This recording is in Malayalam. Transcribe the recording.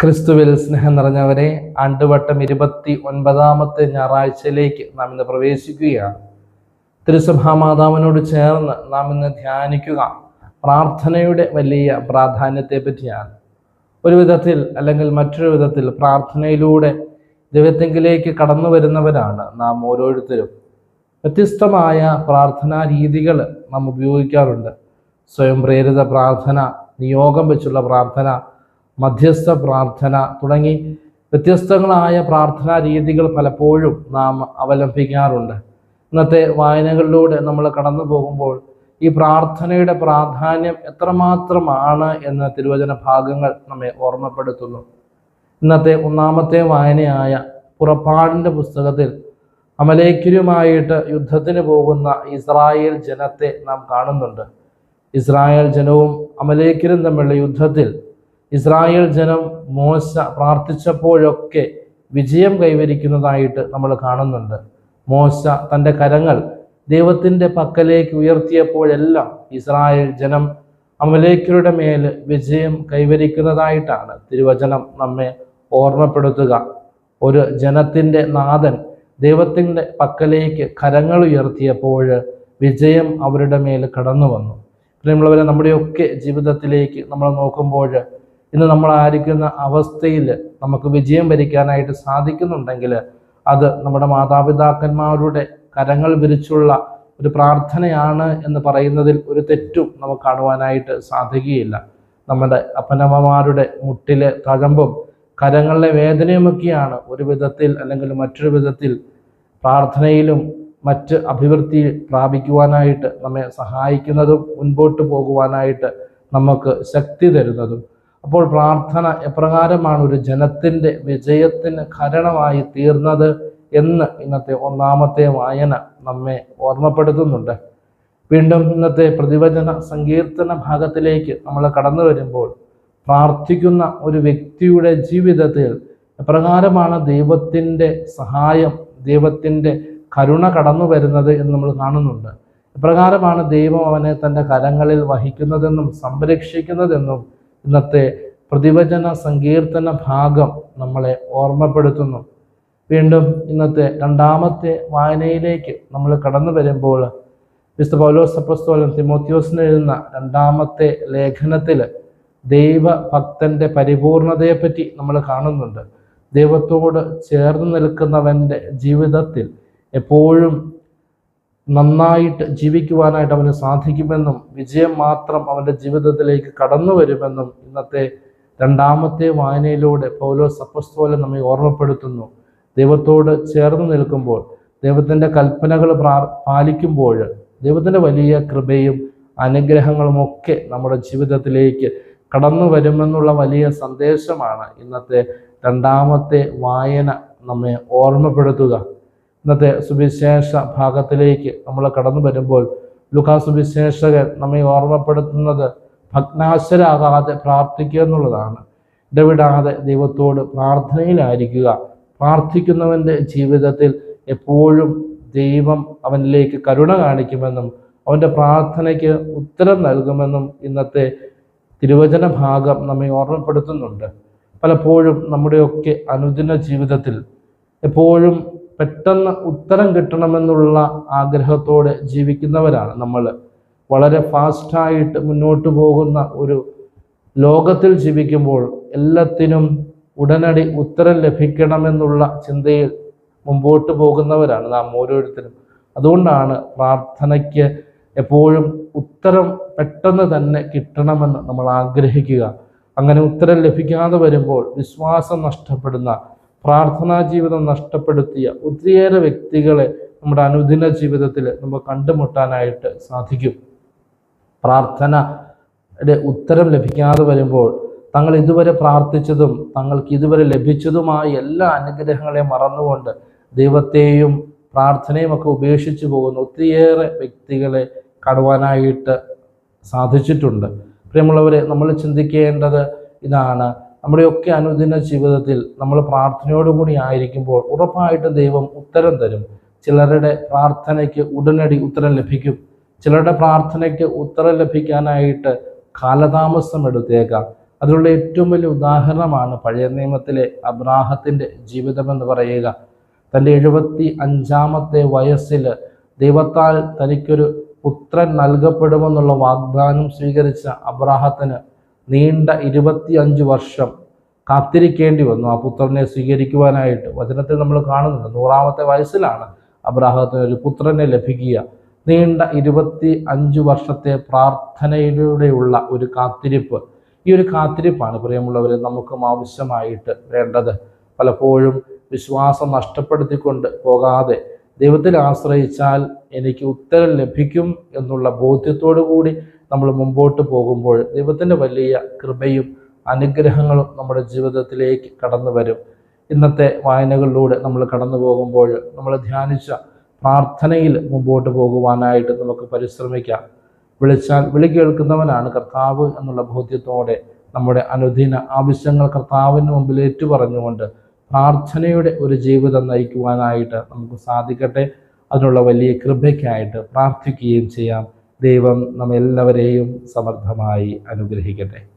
ക്രിസ്തുവിൽ സ്നേഹം നിറഞ്ഞവരെ ആണ്ടുവട്ടം ഇരുപത്തി ഒൻപതാമത്തെ ഞായറാഴ്ചയിലേക്ക് നാം ഇന്ന് പ്രവേശിക്കുകയാണ്. തിരുസഭാ മാതാവിനോട് ചേർന്ന് നാം ഇന്ന് ധ്യാനിക്കുക പ്രാർത്ഥനയുടെ വലിയ പ്രാധാന്യത്തെ പറ്റിയാണ് ഒരു വിധത്തിൽ അല്ലെങ്കിൽ മറ്റൊരു വിധത്തിൽ പ്രാർത്ഥനയിലൂടെ ദൈവത്തെങ്കിലേക്ക് കടന്നു വരുന്നവരാണ് നാം ഓരോരുത്തരും. വ്യത്യസ്തമായ പ്രാർത്ഥനാ രീതികൾ നാം ഉപയോഗിക്കാറുണ്ട്. സ്വയം പ്രേരിത പ്രാർത്ഥന നിയോഗം വെച്ചുള്ള പ്രാർത്ഥന മധ്യസ്ഥ പ്രാർത്ഥന തുടങ്ങി വ്യത്യസ്തങ്ങളായ പ്രാർത്ഥനാ രീതികൾ പലപ്പോഴും നാം അവലംബിക്കാറുണ്ട്. ഇന്നത്തെ വായനകളിലൂടെ നമ്മൾ കടന്നു പോകുമ്പോൾ ഈ പ്രാർത്ഥനയുടെ പ്രാധാന്യം എത്രമാത്രമാണ് എന്ന് തിരുവചന ഭാഗങ്ങൾ നമ്മെ ഓർമ്മപ്പെടുത്തുന്നു. ഇന്നത്തെ ഒന്നാമത്തെ വായനയായ പുറപ്പാടിന്റെ പുസ്തകത്തിൽ അമലേക്കരുമായിട്ട് യുദ്ധത്തിന് പോകുന്ന ഇസ്രായേൽ ജനത്തെ നാം കാണുന്നുണ്ട്. ഇസ്രായേൽ ജനവും അമലേക്കരും തമ്മിലുള്ള യുദ്ധത്തിൽ ഇസ്രായേൽ ജനം മോശ പ്രാർത്ഥിച്ചപ്പോഴൊക്കെ വിജയം കൈവരിക്കുന്നതായിട്ട് നമ്മൾ കാണുന്നുണ്ട്. മോശ തന്റെ കരങ്ങൾ ദൈവത്തിന്റെ പക്കലേക്ക് ഉയർത്തിയപ്പോഴെല്ലാം ഇസ്രായേൽ ജനം അമലേക്കരുടെ മേൽ വിജയം കൈവരിക്കുന്നതായിട്ടാണ് തിരുവചനം നമ്മെ ഓർമ്മപ്പെടുത്തുക. ഒരു ജനത്തിന്റെ നാഥൻ ദൈവത്തിന്റെ പക്കലേക്ക് കരങ്ങൾ ഉയർത്തിയപ്പോൾ വിജയം അവരുടെ മേൽ കടന്നു വന്നു പ്രിയമുള്ളവരെ നമ്മുടെയൊക്കെ ജീവിതത്തിലേക്ക് നമ്മൾ നോക്കുമ്പോൾ ഇന്ന് നമ്മൾ ആയിരിക്കുന്ന അവസ്ഥയിൽ നമുക്ക് വിജയം വരിക്കാനായിട്ട് സാധിക്കുന്നുണ്ടെങ്കിൽ അത് നമ്മുടെ മാതാപിതാക്കന്മാരുടെ കരങ്ങൾ വിരിച്ചുള്ള ഒരു പ്രാർത്ഥനയാണ് എന്ന് പറയുന്നതിൽ ഒരു തെറ്റും നമുക്ക് കാണുവാനായിട്ട് സാധിക്കുകയില്ല. നമ്മുടെ അപ്പനമ്മമാരുടെ മുട്ടിലെ തഴമ്പും കരങ്ങളിലെ വേദനയുമൊക്കെയാണ് ഒരു വിധത്തിൽ അല്ലെങ്കിൽ മറ്റൊരു വിധത്തിൽ പ്രാർത്ഥനയിലും മറ്റ് അഭിവൃദ്ധി പ്രാപിക്കുവാനായിട്ട് നമ്മെ സഹായിക്കുന്നതും മുൻപോട്ട് പോകുവാനായിട്ട് നമുക്ക് ശക്തി തരുന്നതും അപ്പോൾ പ്രാർത്ഥന എപ്രകാരമാണ് ഒരു ജനത്തിന്റെ വിജയത്തിന് കാരണമായി തീർന്നത് എന്ന് ഇന്നത്തെ ഒന്നാമത്തെ വായന നമ്മെ ഓർമ്മപ്പെടുത്തുന്നുണ്ട്. വീണ്ടും ഇന്നത്തെ പ്രതിവചന സങ്കീർത്തന ഭാഗത്തിലേക്ക് നമ്മൾ കടന്നു വരുമ്പോൾ പ്രാർത്ഥിക്കുന്ന ഒരു വ്യക്തിയുടെ ജീവിതത്തിൽ എപ്രകാരമാണ് ദൈവത്തിന്റെ സഹായം ദൈവത്തിന്റെ കരുണ കടന്നു വരുന്നത് എന്ന് നമ്മൾ കാണുന്നുണ്ട്. എപ്രകാരമാണ് ദൈവം അവനെ തന്റെ കരങ്ങളിൽ വഹിക്കുന്നതെന്നും സംരക്ഷിക്കുന്നതെന്നും ഇന്നത്തെ പ്രതിവചന സങ്കീർത്തന ഭാഗം നമ്മളെ ഓർമ്മപ്പെടുത്തുന്നു. വീണ്ടും ഇന്നത്തെ രണ്ടാമത്തെ വായനയിലേക്ക് നമ്മൾ കടന്നു വരുമ്പോൾ വിശുദ്ധ പൗലോസ് അപ്പസ്തോലൻ തിമോത്യോസിന് എഴുതുന്ന രണ്ടാമത്തെ ലേഖനത്തിൽ ദൈവഭക്തന്റെ പരിപൂർണതയെപ്പറ്റി നമ്മൾ കാണുന്നുണ്ട്. ദൈവത്തോട് ചേർന്ന് നിൽക്കുന്നവന്റെ ജീവിതത്തിൽ എപ്പോഴും നന്നായിട്ട് ജീവിക്കുവാനായിട്ട് അവന് സാധിക്കുമെന്നും വിജയം മാത്രം അവന്റെ ജീവിതത്തിലേക്ക് കടന്നു വരുമെന്നും ഇന്നത്തെ രണ്ടാമത്തെ വായനയിലൂടെ പൗലോസ് അപ്പസ്തോലൻ നമ്മെ ഓർമ്മപ്പെടുത്തുന്നു. ദൈവത്തോട് ചേർന്ന് നിൽക്കുമ്പോൾ ദൈവത്തിന്റെ കൽപ്പനകൾ പ്രാ പാലിക്കുമ്പോൾ ദൈവത്തിന്റെ വലിയ കൃപയും അനുഗ്രഹങ്ങളും ഒക്കെ നമ്മുടെ ജീവിതത്തിലേക്ക് കടന്നു വരുമെന്നുള്ള വലിയ സന്ദേശമാണ് ഇന്നത്തെ രണ്ടാമത്തെ വായന നമ്മെ ഓർമ്മപ്പെടുത്തുക. ഇന്നത്തെ സുവിശേഷ ഭാഗത്തിലേക്ക് നമ്മൾ കടന്നു വരുമ്പോൾ ലുക്കാ സുവിശേഷകൻ നമ്മെ ഓർമ്മപ്പെടുത്തുന്നത് ഭഗ്നാശരാകാതെ പ്രാർത്ഥിക്കുക എന്നുള്ളതാണ്. ഇടവിടാതെ ദൈവത്തോട് പ്രാർത്ഥനയിലായിരിക്കുക. പ്രാർത്ഥിക്കുന്നവന്റെ ജീവിതത്തിൽ എപ്പോഴും ദൈവം അവനിലേക്ക് കരുണ കാണിക്കുമെന്നും അവന്റെ പ്രാർത്ഥനയ്ക്ക് ഉത്തരം നൽകുമെന്നും ഇന്നത്തെ തിരുവചന ഭാഗം നമ്മെ ഓർമ്മപ്പെടുത്തുന്നുണ്ട്. പലപ്പോഴും നമ്മുടെയൊക്കെ അനുദിന ജീവിതത്തിൽ എപ്പോഴും പെട്ടെന്ന് ഉത്തരം കിട്ടണമെന്നുള്ള ആഗ്രഹത്തോടെ ജീവിക്കുന്നവരാണ് നമ്മൾ. വളരെ ഫാസ്റ്റായിട്ട് മുന്നോട്ട് പോകുന്ന ഒരു ലോകത്തിൽ ജീവിക്കുമ്പോൾ എല്ലാത്തിനും ഉടനടി ഉത്തരം ലഭിക്കണമെന്നുള്ള ചിന്തയിൽ മുമ്പോട്ട് പോകുന്നവരാണ് നാം ഓരോരുത്തരും. അതുകൊണ്ടാണ് പ്രാർത്ഥനയ്ക്ക് എപ്പോഴും ഉത്തരം പെട്ടെന്ന് തന്നെ കിട്ടണമെന്ന് നമ്മൾ ആഗ്രഹിക്കുക. അങ്ങനെ ഉത്തരം ലഭിക്കാതെ വരുമ്പോൾ വിശ്വാസം നഷ്ടപ്പെടുന്ന പ്രാർത്ഥനാ ജീവിതം നഷ്ടപ്പെടുത്തിയ ഒത്തിരിയേറെ വ്യക്തികളെ നമ്മുടെ അനുദിന ജീവിതത്തിൽ നമുക്ക് കണ്ടുമുട്ടാനായിട്ട് സാധിക്കും. പ്രാർത്ഥനയുടെ ഉത്തരം ലഭിക്കാതെ വരുമ്പോൾ തങ്ങൾ ഇതുവരെ പ്രാർത്ഥിച്ചതും തങ്ങൾക്ക് ഇതുവരെ ലഭിച്ചതുമായ എല്ലാ അനുഗ്രഹങ്ങളെയും മറന്നുകൊണ്ട് ദൈവത്തെയും പ്രാർത്ഥനയും ഒക്കെ ഉപേക്ഷിച്ചു പോകുന്ന ഒത്തിരിയേറെ വ്യക്തികളെ കാണുവാനായിട്ട് സാധിച്ചിട്ടുണ്ട്. പ്രിയമുള്ളവരെ നമ്മൾ ചിന്തിക്കേണ്ടത് ഇതാണ് നമ്മുടെയൊക്കെ അനുദിന ജീവിതത്തിൽ നമ്മൾ പ്രാർത്ഥനയോടുകൂടി ആയിരിക്കുമ്പോൾ ഉറപ്പായിട്ടും ദൈവം ഉത്തരം തരും. ചിലരുടെ പ്രാർത്ഥനയ്ക്ക് ഉടനടി ഉത്തരം ലഭിക്കും. ചിലരുടെ പ്രാർത്ഥനയ്ക്ക് ഉത്തരം ലഭിക്കാനായിട്ട് കാലതാമസം എടുത്തേക്കാം. അതിനുള്ള ഏറ്റവും വലിയ ഉദാഹരണമാണ് പഴയ നിയമത്തിലെ അബ്രാഹത്തിന്റെ ജീവിതമെന്ന് പറയുക. തന്റെ എഴുപത്തി അഞ്ചാമത്തെ വയസ്സിൽ ദൈവത്താൽ തനിക്കൊരു പുത്രൻ നൽകപ്പെടുമെന്നുള്ള വാഗ്ദാനം സ്വീകരിച്ച അബ്രാഹത്തിന് നീണ്ട ഇരുപത്തി അഞ്ച് വർഷം കാത്തിരിക്കേണ്ടി വന്നു. ആ പുത്രനെ സ്വീകരിക്കുവാനായിട്ട് വചനത്തിൽ നമ്മൾ കാണുന്നുണ്ട്. നൂറാമത്തെ വയസ്സിലാണ് അബ്രാഹത്തിന് ഒരു പുത്രനെ ലഭിക്കുക. നീണ്ട ഇരുപത്തി അഞ്ച് വർഷത്തെ പ്രാർത്ഥനയിലൂടെയുള്ള ഒരു കാത്തിരിപ്പ്. ഈ ഒരു കാത്തിരിപ്പാണ് പ്രിയമുള്ളവരെ നമുക്കും ആവശ്യമായിട്ട് വേണ്ടത്. പലപ്പോഴും വിശ്വാസം നഷ്ടപ്പെടുത്തിക്കൊണ്ട് പോകാതെ ദൈവത്തിൽ ആശ്രയിച്ചാൽ എനിക്ക് ഉത്തരം ലഭിക്കും എന്നുള്ള ബോധ്യത്തോടു കൂടി നമ്മൾ മുമ്പോട്ട് പോകുമ്പോൾ ദൈവത്തിന്റെ വലിയ കൃപയും അനുഗ്രഹങ്ങളും നമ്മുടെ ജീവിതത്തിലേക്ക് കടന്നു വരും. ഇന്നത്തെ വായനകളിലൂടെ നമ്മൾ കടന്നു പോകുമ്പോൾ നമ്മൾ ധ്യാനിച്ച പ്രാർത്ഥനയിൽ മുമ്പോട്ട് പോകുവാനായിട്ട് നമുക്ക് പരിശ്രമിക്കാം. വിളിച്ചാൽ വിളി കേൾക്കുന്നവനാണ് കർത്താവ് എന്നുള്ള ബോധ്യത്തോടെ നമ്മുടെ അനുദിന ആവശ്യങ്ങൾ കർത്താവിന് മുമ്പിൽ ഏറ്റുപറഞ്ഞുകൊണ്ട് പ്രാർത്ഥനയുടെ ഒരു ജീവിതം നയിക്കുവാനായിട്ട് നമുക്ക് സാധിക്കട്ടെ. അതിനുള്ള വലിയ കൃപയ്ക്കായിട്ട് പ്രാർത്ഥിക്കുകയും ചെയ്യാം. ദൈവം നമ്മെല്ലാവരെയും സമർത്ഥമായി അനുഗ്രഹിക്കട്ടെ.